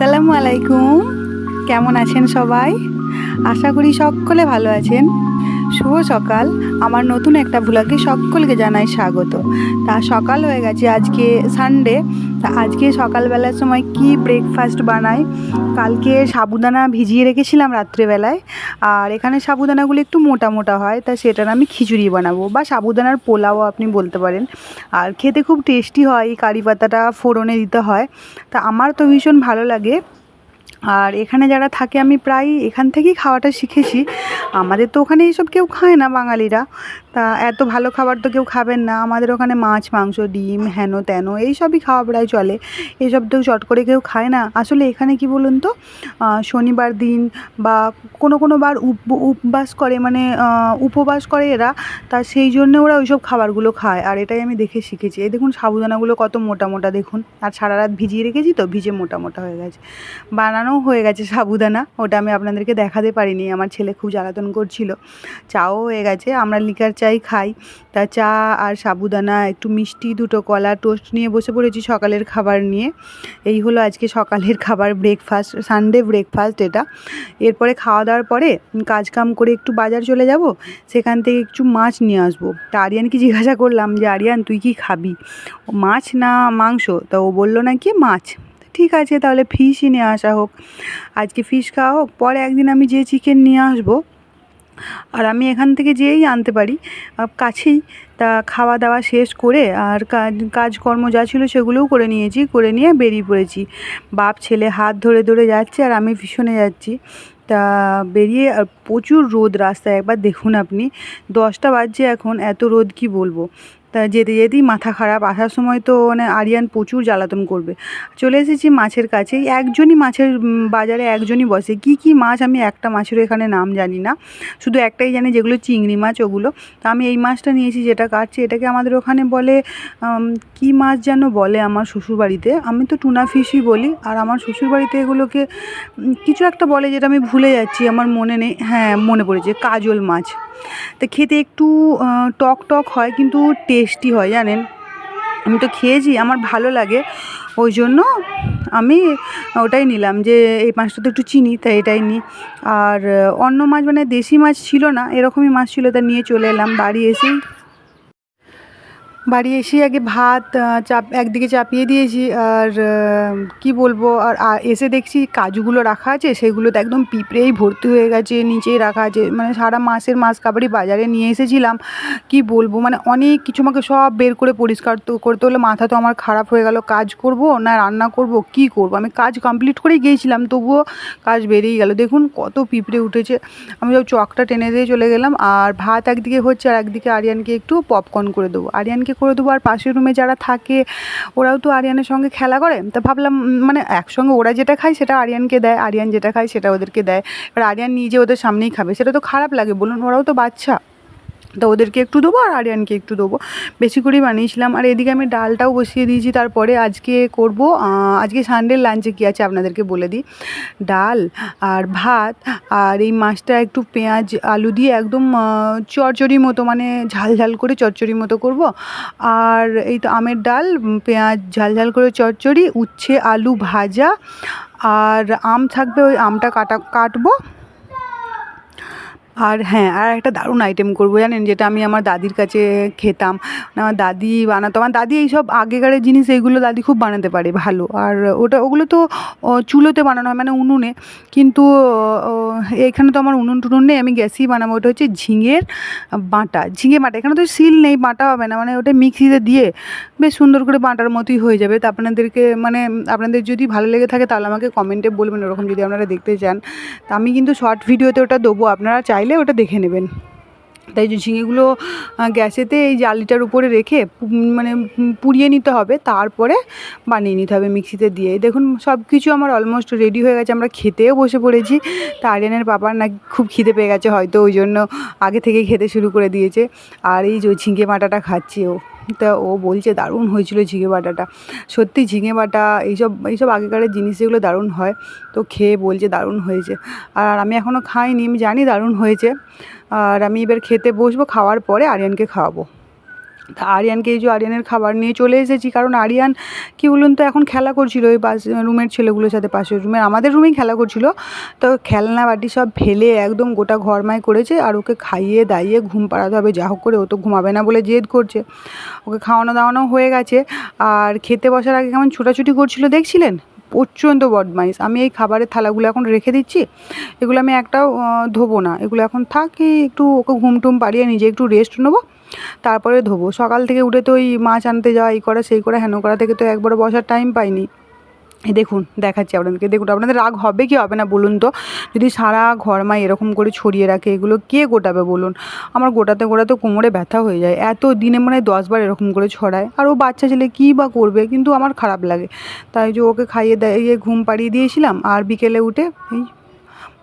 আসসালামু আলাইকুম। কেমন আছেন সবাই? আশা করি সকলে ভালো আছেন। শুভ সকাল। আমার নতুন একটা ভ্লগে সকলকে জানাই স্বাগত। তা সকাল হয়ে গেছে, আজকে সানডে তা আজকে সকালবেলার সময় কি ব্রেকফাস্ট বানাই কালকে সাবুদানা ভিজিয়ে রেখেছিলাম রাত্রেবেলায়। আর এখানে সাবুদানাগুলো একটু মোটা মোটা হয়, তা সেটার আমি খিচুড়ি বানাবো বা সাবুদানার পোলাও আপনি বলতে পারেন। আর খেতে খুব টেস্টি হয়, এই কারি পাতাটা ফোড়নে দিতে হয়। তা আমার তো ভীষণ ভালো লাগে। আর এখানে যারা থাকে, আমি প্রায় এখান থেকেই খাওয়াটা শিখেছি। আমাদের তো ওখানে এইসব কেউ খায় না বাঙালিরা। তা এত ভালো খাবার তো কেউ খাবেন না। আমাদের ওখানে মাছ, মাংস, ডিম, হেন, তেন এইসবই খাওয়া প্রায় চলে। এইসব তো চট করে কেউ খায় না। আসলে এখানে কি বলুন তো শনিবার দিন বা কোনো কোনো বার উপ- উপবাস করে মানে উপবাস করে এরা। তা সেই জন্য ওরা ওইসব খাবারগুলো খায়। আর এটাই আমি দেখে শিখেছি। এই দেখুন সাবুদানাগুলো কত মোটা মোটা দেখুন। আর সারা রাত ভিজিয়ে রেখেছি তো, ভিজে মোটা মোটা হয়ে গেছে। বানানোও হয়ে গেছে সাবুদানা। ওটা আমি আপনাদেরকে দেখাতে পারিনি। আমার ছেলে খুব জ্বালাতন করছিল। চাও হয়ে গেছে। আমরা লিকার চাই খাই। তা চা আর সাবুদানা, একটু মিষ্টি, দুটো কলা, টোস্ট নিয়ে বসে পড়েছি সকালের খাবার নিয়ে। এই হলো আজকে সকালের খাবার ব্রেকফাস্ট সানডে ব্রেকফাস্ট এটা। এরপরে খাওয়া দাওয়ার পরে কাজ কাম করে একটু বাজার চলে যাব, সেখান থেকে একটু মাছ নিয়ে আসব। তা আরিয়ানকে জিজ্ঞাসা করলাম যে, আরিয়ান, তুই কি খাবি? মাছ না মাংস? তা ও বলল নাকি মাছ। ঠিক আছে, তাহলে ফিশই নিয়ে আসা হোক। আজকে ফিশ খাওয়া হোক, পরে একদিন আমি যে চিকেন নিয়ে আসব। আর আমি এখান থেকে যেয়েই আনতে পারি। কাছেই তা খাওয়া দাওয়া শেষ করে আর কাজ কাজকর্ম যা ছিল সেগুলোও করে নিয়েছি, করে নিয়ে বেরিয়ে পড়েছি। বাপ, ছেলে হাত ধরে ধরে যাচ্ছে আর আমি ভীষণে যাচ্ছি। তা বেরিয়ে আর প্রচুর রোদ রাস্তায়, একবার দেখুন আপনি। দশটা বাজছে এখন, এত রোদ কি বলব? তা যেতে যেতেই মাথা খারাপ। আসার সময় তো মানে আরিয়ান প্রচুর জ্বালাতন করবে। চলে এসেছি মাছের কাছে একজনই মাছের বাজারে একজনই বসে। কি কি মাছ? আমি একটা মাছেরও এখানে নাম জানি না। শুধু একটাই জানি যেগুলো চিংড়ি মাছ, ওগুলো। তো আমি এই মাছটা নিয়েছি যেটা কাটছি। এটাকে আমাদের ওখানে বলে কি মাছ যেন বলে আমার শ্বশুরবাড়িতে? আমি তো টুনা ফিশই বলি। আর আমার শ্বশুরবাড়িতে এগুলোকে কিছু একটা বলে যেটা আমি ভুলে যাচ্ছি। আমার মনে নেই। হ্যাঁ মনে পড়েছে। কাজল মাছ। তো খেতে একটু টক টক হয় কিন্তু টেস্টি হয়, জানেন? আমি তো খেয়েছি, আমার ভালো লাগে। ওই জন্য আমি ওটাই নিলাম যে, এই মাছটা তো একটু চিনি, তাই এটাই নিই। আর, অন্য মাছ মানে দেশি মাছ ছিল না, এরকমই মাছ ছিল, তা নিয়ে চলে এলাম, বাড়ি এসেই বাড়ি এসে আগে ভাত চাপ, একদিকে চাপিয়ে দিয়েছি আর কি বলব, আর এসে দেখছি কাজুগুলো রাখা আছে, সেগুলো তো একদম পিঁপড়েই ভর্তি হয়ে গেছে, নিচেই রাখা আছে। মানে সারা মাসের মাছ কাবাডি বাজারে নিয়ে এসেছিলাম। কি বলব মানে অনেক কিছু আমাকে সব বের করে পরিষ্কার তো করতে হলে, মাথা তো আমার খারাপ হয়ে গেল, কাজ করব না রান্না করব, কি করব? আমি কাজ কমপ্লিট করেই গিয়েছিলাম, তবুও কাজ বেরিয়ে গেল। দেখুন কত পিঁপড়ে উঠেছে। আমি সব চকটা টেনে দিয়ে চলে গেলাম, আর ভাত একদিকে হচ্ছে আর একদিকে আরিয়ানকে একটু পপকর্ন করে দেবো। আরিয়ানকে করে দেবো আর পাশের রুমে যারা থাকে, ওরাও তো আরিয়ানের সঙ্গে খেলা করে। তা ভাবলাম মানে একসঙ্গে ওরা যেটা খায় সেটা আরিয়ানকে দেয়, আরিয়ান যেটা খায় সেটা ওদেরকে দেয়। এবার আরিয়ান নিজে ওদের সামনেই খাবে, সেটা তো খারাপ লাগে, বলুন, ওরাও তো বাচ্চা। তো ওদেরকে একটু দেবো আর আরিয়ানকে একটু দেবো। বেশি করেই বানিয়েছিলাম। আর এদিকে আমি ডালটাও বসিয়ে দিয়েছি, তারপরে আজকে করব আজকে সানডের লাঞ্চে কী আছে আপনাদেরকে বলে দিই। ডাল আর ভাত আর এই মাছটা একটু পেঁয়াজ, আলু দিয়ে একদম চচ্চড়ি মতো মানে ঝাল ঝাল করে চচ্চড়ি মতো করব। আর এই তো আমের ডাল পেঁয়াজ ঝাল ঝাল করে চচ্চড়ি উচ্ছে, আলু ভাজা আর আম থাকবে, ওই আমটা কাটা, কাটবো। আর হ্যাঁ আর একটা দারুণ আইটেম করব জানেন, যেটা আমি আমার দাদির কাছে খেতাম। আমার দাদি বানাতো, আমার দাদি এইসব আগেকারের জিনিস এইগুলো দাদি খুব বানাতে পারে, ভালো। আর ওটা, ওগুলো তো চুলোতে বানানো হয় মানে উনুনে। কিন্তু এখানে তো আমার উনুন টুনুন নেই, আমি গ্যাসেই বানাবো। ওটা হচ্ছে ঝিঙের বাটা। ঝিঙে বাটা, এখানে তো সিল নেই, বাটা হবে না মানে ওটা মিক্সিতে দিয়ে বেশ সুন্দর করে বাটার মতোই হয়ে যাবে। তা আপনাদেরকে মানে আপনাদের যদি ভালো লেগে থাকে, তাহলে আমাকে কমেন্টে বলবেন, ওরকম যদি আপনারা দেখতে চান। তা আমি কিন্তু শর্ট ভিডিওতে ওটা দেবো। আপনারা চাইলে ওটা দেখে নেবেন। তাই যে ঝিঙেগুলো গ্যাসেতে এই জালিটার উপরে রেখে মানে পুড়িয়ে নিতে হবে, তারপরে বানিয়ে নিতে হবে মিক্সিতে দিয়ে। দেখুন সব কিছু আমার অলমোস্ট রেডি হয়ে গেছে, আমরা খেতেও বসে পড়েছি। তা আরিয়ানের বাবার না খুব খিদে পেয়ে গেছে হয়তো, ওই জন্য আগে থেকে খেতে শুরু করে দিয়েছে। আর এই যে ঝিঙে মাটাটা খাচ্ছি ও। তা ও বলছে, দারুণ হয়েছিল ঝিঙে বাটাটা। সত্যি ঝিঙে বাটা, এইসব এইসব আগেকারের জিনিস যেগুলো দারুণ হয়। তো খেয়ে বলছে, দারুণ হয়েছে। আর আমি এখনও খাইনি, আমি জানি দারুণ হয়েছে। আর আমি এবার খেতে বসবো, খাওয়ার পরে আরিয়ানকে খাওয়াবো। আরিয়ানকে এই যে আরিয়ানের খাবার নিয়ে চলে এসেছি। কারণ আরিয়ান, কী বলুন তো, এখন খেলা করছিল ওই পাশ, রুমের ছেলেগুলোর সাথে পাশের রুমের আমাদের রুমেই খেলা করছিল। তো খেলনা বাটি সব ফেলে একদম গোটা ঘরমায় করেছে আর ওকে খাইয়ে দাইয়ে ঘুম পাড়াতে হবে। যা হোক করে ও তো ঘুমাবে না বলে জেদ করছে। ওকে খাওয়ানো দাওয়ানো হয়ে গেছে। আর খেতে বসার আগে কেমন ছোটাছুটি করছিল দেখছিলেন? প্রচণ্ড বদমাইশ। আমি এই খাবারের থালাগুলো এখন রেখে দিচ্ছি। এগুলো আমি একটাও ধোবো না। এগুলো এখন থাকি একটু ওকে ঘুম টুম পাড়িয়ে নিজে একটু রেস্ট নেব। তারপরে ধোবো। সকাল থেকে উঠে তো ওই মাছ আনতে যাওয়া, এই করা, সেই করা, হেন করা থেকে তো একবারও বসার টাইম পাইনি। দেখুন, দেখাচ্ছি আপনাদেরকে। দেখুন, আপনাদের রাগ হবে কি হবে না বলুন তো? যদি সারা ঘর মা এরকম করে ছড়িয়ে রাখে, এগুলো কে গোটাবে বলুন? আমার গোটাতে গোটাতে কোমরে ব্যথা হয়ে যায়। এত দিনে মানে দশবার এরকম করে ছড়ায়। আর ও বাচ্চা ছেলে কী বা করবে? কিন্তু আমার খারাপ লাগে। তাই যে ওকে খাইয়ে দাইয়ে ঘুম পাড়িয়ে দিয়েছিলাম, আর বিকেলে উঠে এই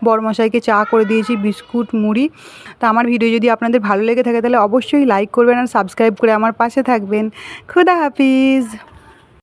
বড়মশাইকে চা করে দিয়েছি, বিস্কুট, মুড়ি। তো আমার ভিডিও যদি আপনাদের ভালো লেগে থাকে, তাহলে অবশ্যই লাইক করবেন আর সাবস্ক্রাইব করে আমার পাশে থাকবেন। খুদা হাফিজ!